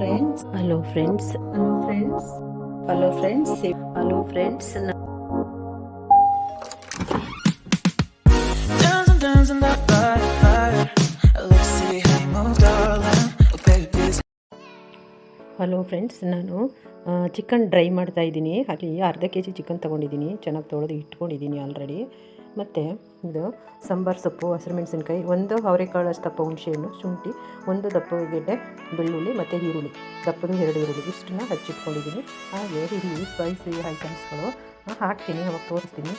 Friends hello friends hello friends hello friends hello friends hello friends ನಾನು chicken dry ಮಾಡ್ತಾ ಇದ್ದೀನಿ. ಅಲ್ಲಿ ಅರ್ಧ ಕೆ ಜಿ ಚಿಕನ್ ತೊಗೊಂಡಿದ್ದೀನಿ. ಚೆನ್ನಾಗಿ ತೊಳೆದು ಇಟ್ಕೊಂಡಿದ್ದೀನಿ ಆಲ್ರೆಡಿ ಮತ್ತು ಇದು ಸಾಂಬಾರು ಸೊಪ್ಪು, ಹಸಿರು ಮೆಣಸಿನ್ಕಾಯಿ, ಒಂದು ಅವರೆಕಾಳು ದಪ್ಪ ಹುಣಸೆಹಣ್ಣು, ಶುಂಠಿ, ಒಂದು ದಪ್ಪ ಗೆಡ್ಡೆ, ಬೆಳ್ಳುಳ್ಳಿ ಮತ್ತು ಈರುಳ್ಳಿ. ದಪ್ಪದು ಎರಡು ಈರುಳ್ಳಿ ಇಷ್ಟನ್ನ ಹಚ್ಚಿಟ್ಕೊಂಡಿದ್ದೀನಿ. ಹಾಗೆ ಇಲ್ಲಿ ಸ್ಪೈಸಿ ಐಟಮ್ಸ್ಗಳು ಹಾಕ್ತೀನಿ, ಅವಾಗ ತೋರಿಸ್ತೀನಿ.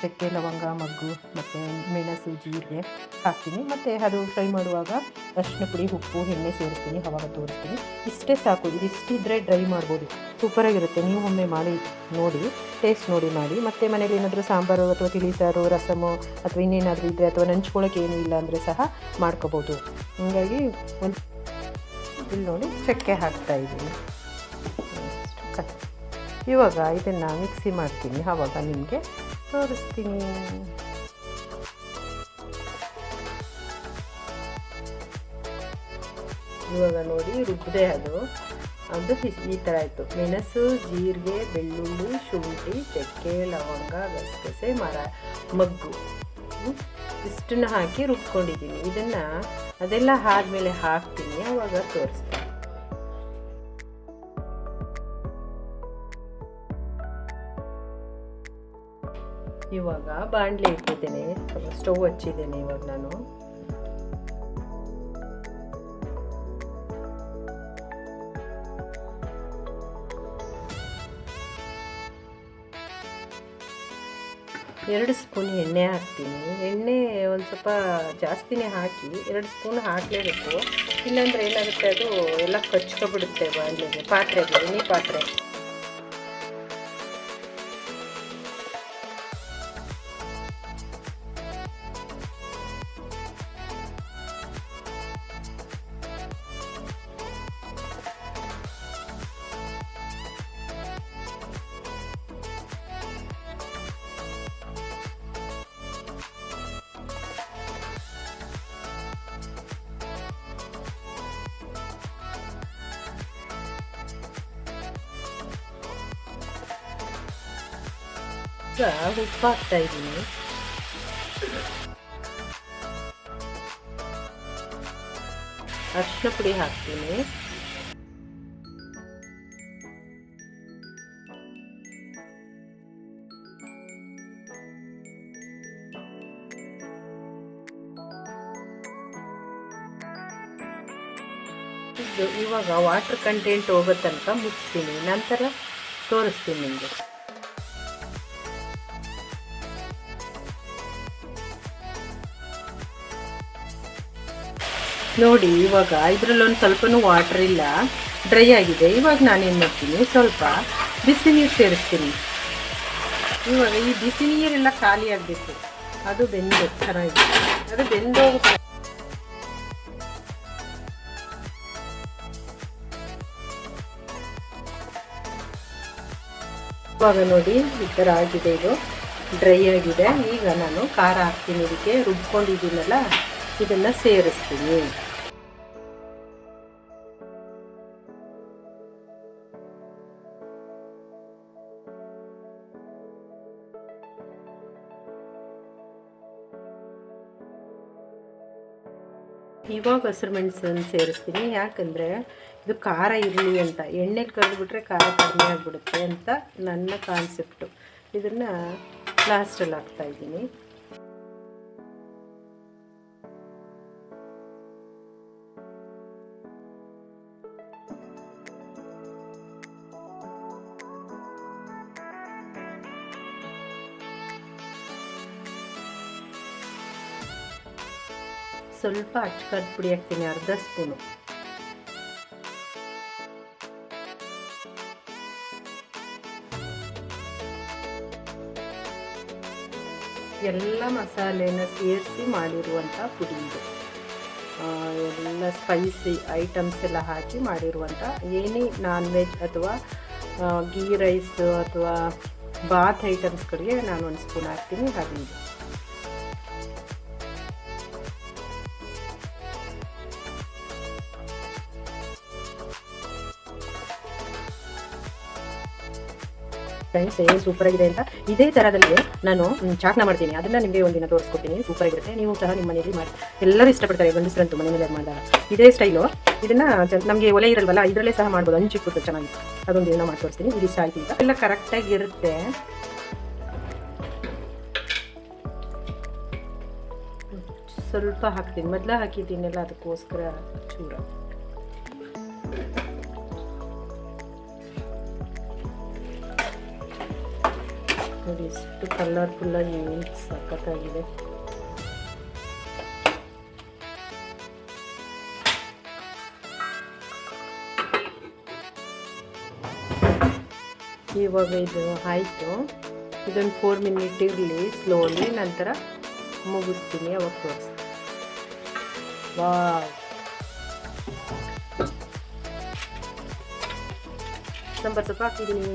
ಚಕ್ಕೆ, ಲವಂಗ, ಮಗ್ಗು ಮತ್ತು ಮೆಣಸು, ಜೀರಿಗೆ ಹಾಕ್ತೀನಿ. ಮತ್ತು ಅದು ಫ್ರೈ ಮಾಡುವಾಗ ಅರಿಶಿನ ಪುಡಿ, ಉಪ್ಪು, ಎಣ್ಣೆ ಸೇರಿಸ್ತೀನಿ, ಅವಾಗ ತೋರಿಸ್ತೀನಿ. ಇಷ್ಟೇ ಸಾಕು ಇಷ್ಟಿದ್ರೆ ಡ್ರೈ ಮಾಡ್ಬೋದು. ಸೂಪರಾಗಿರುತ್ತೆ ನೀವು ಒಮ್ಮೆ ಮಾಡಿ ನೋಡಿ ಟೇಸ್ಟ್ ನೋಡಿ ಮಾಡಿ. ಮತ್ತು ಮನೇಲಿ ಏನಾದರೂ ಸಾಂಬಾರು ಅಥವಾ ತಿಳಿ ಸಾರು, ರಸಮು ಅಥವಾ ಇನ್ನೇನಾದರೂ ಇದ್ದರೆ ಅಥವಾ ನಂಚ್ಕೊಳ್ಳೋಕೆ ಏನೂ ಇಲ್ಲ ಅಂದರೆ ಸಹ ಮಾಡ್ಕೋಬೋದು. ಹಾಗಾಗಿ ಒಂದು ಇಲ್ಲಿ ನೋಡಿ, ಚಕ್ಕೆ ಹಾಕ್ತಾ ಇದ್ದೀನಿ. ಇವಾಗ ಇದನ್ನು ಮಿಕ್ಸಿ ಮಾಡ್ತೀನಿ. ಆವಾಗ ನಿಮಗೆ ತೋರಿಸ್ತೀನಿ. ಇವಾಗ ನೋಡಿ ರುಬ್ಬಿದೆ ಅದು. ಅದು ಈ ಥರ ಆಯಿತು. ಮೆಣಸು, ಜೀರಿಗೆ, ಬೆಳ್ಳುಳ್ಳಿ, ಶುಂಠಿ, ಚಕ್ಕೆ, ಲವಂಗ, ಗಸಗಸೆ, ಮರ, ಮಗ್ಗು. ಇಷ್ಟನ್ನು ಹಾಕಿ ರುಬ್ಕೊಂಡಿದ್ದೀನಿ. ಇದನ್ನು ಅದೆಲ್ಲ ಆದಮೇಲೆ ಹಾಕ್ತೀನಿ. ಆವಾಗ ತೋರಿಸ್ತೀನಿ. ಇವಾಗ ಬಾಣಲೆ ಇಟ್ಟಿದ್ದೇನೆ. ಸ್ಟವ್ ಹಚ್ಚಿದ್ದೇನೆ ಇವಾಗ ನಾನು. ಎರಡು ಸ್ಪೂನ್ ಎಣ್ಣೆ ಹಾಕ್ತೀನಿ. ಎಣ್ಣೆ ಒಂದು ಸ್ವಲ್ಪ ಜಾಸ್ತಿನೇ ಹಾಕಿ ಎರಡು ಸ್ಪೂನ್ ಹಾಕಲೇಬೇಕು. ಇಲ್ಲಾಂದ್ರೆ ಏನಾಗುತ್ತೆ ಅದು ಎಲ್ಲ ಕಚ್ಕೊಬಿಡುತ್ತೆ ಬಾಣಲೆಗೆ, ಪಾತ್ರೆಗೆ ಎಣ್ಣೆ ಪಾತ್ರೆ. ಈಗ ಉಪ್ಪು ಹಾಕ್ತಾ ಇದ್ದೀನಿ ಅರಿಶಿನ ಪುಡಿ ಹಾಕ್ತೀನಿ ಇವಾಗ ವಾಟರ್ ಕಂಟೆಂಟ್ ಹೋಗೋ ತನಕ ಮುಚ್ತೀನಿ ನಂತರ ತೋರಿಸ್ತೀನಿ ನಿಮಗೆ. ನೋಡಿ, ಇವಾಗ ಇದರಲ್ಲೊಂದು ಸ್ವಲ್ಪನೂ ವಾಟರ್ ಇಲ್ಲ. ಡ್ರೈ ಆಗಿದೆ. ಇವಾಗ ನಾನೇನು ಮಾಡ್ತೀನಿ? ಸ್ವಲ್ಪ ಬಿಸಿ ನೀರು ಸೇರಿಸ್ತೀನಿ. ಇವಾಗ ಈ ಬಿಸಿ ನೀರೆಲ್ಲ ಖಾಲಿ ಆಗಬೇಕು. ಅದು ಬೆಂದು ಚೆನ್ನಾಗಿ ಅದು ಬೆಂದೋಗುತ್ತೆ ಇವಾಗ ನೋಡಿ, ಈ ಥರ ಆಗಿದೆ ಇದು. ಡ್ರೈ ಆಗಿದೆ. ಈಗ ನಾನು ಖಾರ ಹಾಕ್ತೀನಿ. ಇದಕ್ಕೆ ರುಬ್ಕೊಂಡಿದ್ದೀನಲ್ಲ, ಇದನ್ನು ಸೇರಿಸ್ತೀನಿ. ಇವಾಗ ಹಸಿರು ಮೆಣಸನ್ನು ಸೇರಿಸ್ತೀನಿ. ಯಾಕಂದರೆ ಇದು ಖಾರ ಇರಲಿ ಅಂತ, ಎಣ್ಣೆಲಿ ಕರೆದುಬಿಟ್ರೆ ಖಾರ ಕಡಿಮೆ ಆಗಿಬಿಡುತ್ತೆ ಅಂತ ನನ್ನ ಕಾನ್ಸೆಪ್ಟು ಇದನ್ನು ಲಾಸ್ಟಲ್ಲಿ ಹಾಕ್ತಾ ಸ್ವಲ್ಪ ಅಚ್ಚಕಾದ ಪುಡಿ ಹಾಕ್ತೀನಿ, ಅರ್ಧ ಸ್ಪೂನು. ಎಲ್ಲ ಮಸಾಲೆನ ಸೇರಿಸಿ ಮಾಡಿರುವಂಥ ಪುಡಿ ಇದು. ಎಲ್ಲ ಸ್ಪೈಸಿ ಐಟಮ್ಸ್ ಎಲ್ಲ ಹಾಕಿ ಮಾಡಿರುವಂಥ, ಏನೇ ನಾನ್ ವೆಜ್ ಅಥವಾ ಗೀ ರೈಸ್ ಅಥವಾ ಬಾತ್ ಐಟಮ್ಸ್ಗಳಿಗೆ ನಾನು ಒಂದು ಸ್ಪೂನ್ ಹಾಕ್ತೀನಿ ಅದು ಫ್ರೆಂಡ್ಸ್ ಹೇಗೆ ಸೂಪರ್ ಆಗಿದೆ ಅಂತ ಇದೇ ಥರದಲ್ಲಿ ನಾನು ಚಾಟ್ನ ಮಾಡ್ತೀನಿ. ಅದನ್ನ ನಿಮಗೆ ಒಂದಿನ ತೋರಿಸ್ಕೊಡ್ತೀನಿ. ಸೂಪರ್ ಆಗಿರುತ್ತೆ. ನೀವು ಸಹ ನಿಮ್ಮ ಮನೆಯಲ್ಲಿ ಮಾಡಿ. ಎಲ್ಲರೂ ಇಷ್ಟಪಡ್ತಾರೆ ಗಂಡಸರಂತೂ ಮನೆಯಲ್ಲಿ ಮಾಡಿದಾಗ. ಇದೇ ಸ್ಟೈಲು ಇದನ್ನ ನಮಗೆ ಒಲೆ ಇರಲ್ವಲ್ಲ, ಇದರಲ್ಲೇ ಸಹ ಮಾಡ್ಬೋದು. ಹಂಚಿಕ್ಬಿಟ್ಟು ಚೆನ್ನಾಗಿ. ಅದೊಂದು ಏನೋ ಮಾಡಿ ತೋರಿಸ್ತೀನಿ. ಇದು ಇಷ್ಟ ಆಯ್ತು ಈಗ. ಎಲ್ಲ ಕರೆಕ್ಟಾಗಿ ಇರುತ್ತೆ. ಸ್ವಲ್ಪ ಹಾಕ್ತೀನಿ. ಮೊದಲ ಹಾಕಿದ್ದೀನಲ್ಲ, ಅದಕ್ಕೋಸ್ಕರ ಚೂರ. ನೋಡಿ ಎಷ್ಟು ಕಲರ್ಫುಲ್ಲಾಗಿ ಏನು ಸಖತ್ತಾಗಿದೆ ಇವಾಗ ಇದು ಆಯಿತು. ಇದೊಂದು ಫೋರ್ ಮಿನಿಟ್ ಇರಲಿ ಸ್ಲೋಲಿ ನಂತರ ಮುಗಿಸ್ತೀನಿ, ಅವಾಗ ತೋರಿಸ್ತೀನಿ. ವಾ ನಂಬರ್ ಸ್ವಲ್ಪ ಹಾಕಿದ್ದೀನಿ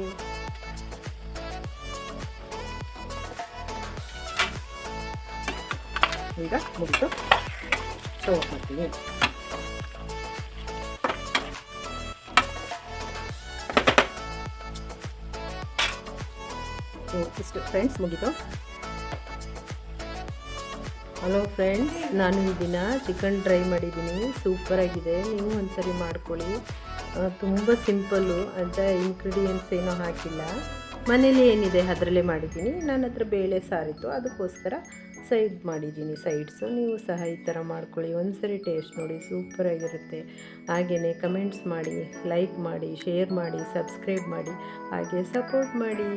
ಈಗ ಮುಗಿತು ಸ್ಟವ್ ಮಾಡ್ತೀನಿ ಇಷ್ಟು ಫ್ರೆಂಡ್ಸ್ ಮುಗಿತು ಹಲೋ ಫ್ರೆಂಡ್ಸ್ ನಾನು ಈ ದಿನ ಚಿಕನ್ ಡ್ರೈ ಮಾಡಿದ್ದೀನಿ ಸೂಪರಾಗಿದೆ ನೀವು ಒಂದ್ಸರಿ ಮಾಡ್ಕೊಳ್ಳಿ. ತುಂಬ ಸಿಂಪಲ್ಲು ಅಂತ ಇಂಗ್ರೀಡಿಯೆಂಟ್ಸ್ ಏನೂ ಹಾಕಿಲ್ಲ. ಮನೇಲಿ ಏನಿದೆ ಅದರಲ್ಲೇ ಮಾಡಿದ್ದೀನಿ. ನನ್ನ ಹತ್ರ ಬೇಳೆ ಸಾರಿತ್ತು. ಅದಕ್ಕೋಸ್ಕರ ಸೈಡ್ ಮಾಡಿದ್ದೀನಿ ಸೈಡ್ಸು. ನೀವು ಸಹ ಈ ಥರ ಮಾಡ್ಕೊಳ್ಳಿ. ಒಂದ್ಸರಿ ಟೇಸ್ಟ್ ನೋಡಿ. ಸೂಪರಾಗಿರುತ್ತೆ ಹಾಗೆಯೇ ಕಮೆಂಟ್ಸ್ ಮಾಡಿ, ಲೈಕ್ ಮಾಡಿ, ಶೇರ್ ಮಾಡಿ, ಸಬ್ಸ್ಕ್ರೈಬ್ ಮಾಡಿ. ಹಾಗೆ ಸಪೋರ್ಟ್ ಮಾಡಿ.